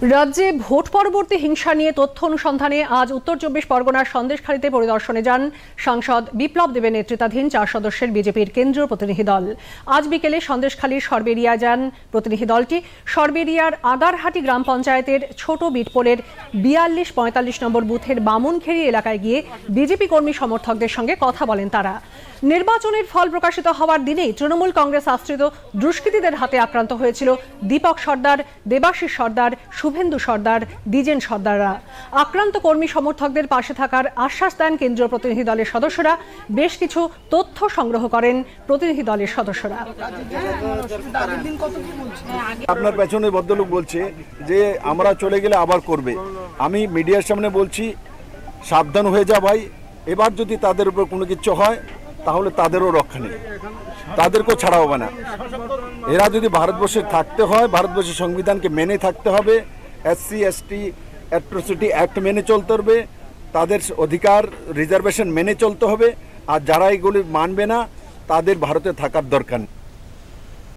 রাজ্যে ভোট পরবর্তী হিংসা নিয়ে তথ্য অনুসন্ধানে আজ উত্তর চব্বিশ পরগনার সন্দেশখালীতে পরিদর্শনে যান সাংসদ বিপ্লব দেবের নেতৃত্বাধীন চার সদস্যের বিজেপির কেন্দ্রীয় প্রতিনিধি দল। আজ বিকেলে সন্দেশখালীর সরবেরিয়া যান প্রতিনিধি দলটি। সরবেরিয়ার আদারহাটি গ্রাম পঞ্চায়েতের ছোট বিটপোলের বিয়াল্লিশ পঁয়তাল্লিশ নম্বর বুথের বামুনখেরি এলাকায় গিয়ে বিজেপি কর্মী সমর্থকদের সঙ্গে কথা বলেন তারা। নির্বাচনের ফল প্রকাশিত হওয়ার দিনেই তৃণমূল কংগ্রেস আশ্রিত দুষ্কৃতীদের হাতে আক্রান্ত হয়েছিল দীপক সর্দার, দেবাশিস সর্দার শুভেন্দু সর্দার, দ্বিজেন সর্দাররা। আক্রান্ত কর্মী সমর্থকদের পাশে থাকার আশ্বাস দেন কেন্দ্রীয় প্রতিনিধি দলের সদস্যরা। বেশ কিছু তথ্য সংগ্রহ করেন প্রতিনিধি দলের সদস্যরা। আপনার পেছনে ভদ্রলোক বলছে যে আমরা চলে গেলে আবার করবে। আমি মিডিয়ার সামনে বলছি, সাবধান হয়ে যা ভাই। এবার যদি তাদের উপর কোনো কিছু হয়, তাহলে তাদেরও রক্ষা নেই। তাদেরকেও ছাড়া হবে না। এরা যদি ভারতবর্ষে থাকতে হয়, ভারতবর্ষের সংবিধানকে মেনে থাকতে হবে এসসি, এসটি, অ্যাট্রোসিটি অ্যাক্ট মেনে চলতে হবে। তাদের অধিকার রিজার্ভেশন মেনে চলতে হবে। আর যারা এগুলি মানবে না, তাদের ভারতে থাকার দরকার